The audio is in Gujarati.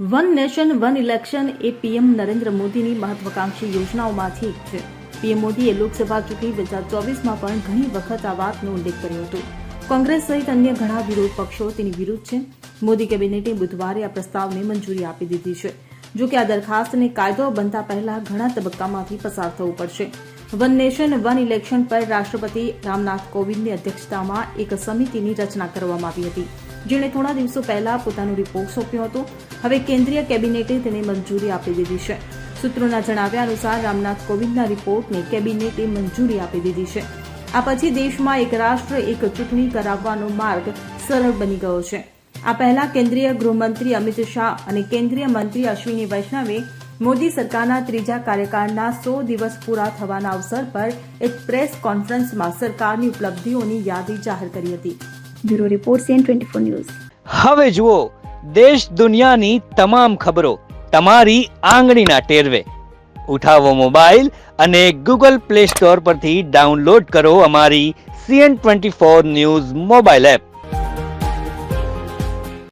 વન નેશન, વન ઇલેક્શન એ પીએમ નરેન્દ્ર મોદીની મહત્વાકાંક્ષી યોજનાઓમાંથી એક છે. પીએમ મોદીએ લોકસભા ચૂંટણી બે હજાર ચોવીસમાં પણ ઘણી વખત આ વાતનો ઉલ્લેખ કર્યો હતો. કોંગ્રેસ સહિત અન્ય ઘણા વિરોધ પક્ષો તેની વિરુદ્ધ છે. મોદી કેબિનેટે બુધવારે આ પ્રસ્તાવને મંજૂરી આપી દીધી છે. જો કે આ દરખાસ્તને કાયદો બનતા પહેલા ઘણા તબક્કામાંથી પસાર થવું પડશે. વન નેશન, વન ઇલેક્શન પર રાષ્ટ્રપતિ રામનાથ કોવિંદની અધ્યક્ષતામાં એક સમિતિની રચના કરવામાં આવી હતી. જેણે થોડા દિવસો પહેલા પોતાનો રિપોર્ટ સોંપ્યો હતો. હવે કેન્દ્રીય કેબિનેટે તેને મંજૂરી આપી દીધી છે. સૂત્રોના જણાવ્યા અનુસાર રામનાથ કોવિંદના રિપોર્ટને કેબિનેટે મંજૂરી આપી દીધી છે. આ પછી દેશમાં એક રાષ્ટ્ર, એક ચૂંટણી કરાવવાનો માર્ગ સરળ બની ગયો છે. આ પહેલા કેન્દ્રીય ગૃહમંત્રી અમિત શાહ અને કેન્દ્રીય મંત્રી અશ્વિની વૈષ્ણવે મોદી સરકારના ત્રીજા કાર્યકાળના સો દિવસ પૂરા થવાના અવસર પર એક પ્રેસ કોન્ફરન્સમાં સરકારની ઉપલબ્ધિઓની યાદી જાહેર કરી હતી. Bureau report twenty news. હવે જુઓ દેશ દુનિયાની તમામ ખબરો તમારી આંગળીના ટેરવે. ઉઠાવો મોબાઈલ અને ગૂગલ પ્લે સ્ટોર પરથી ડાઉનલોડ કરો અમારી CN twenty four news mobile app.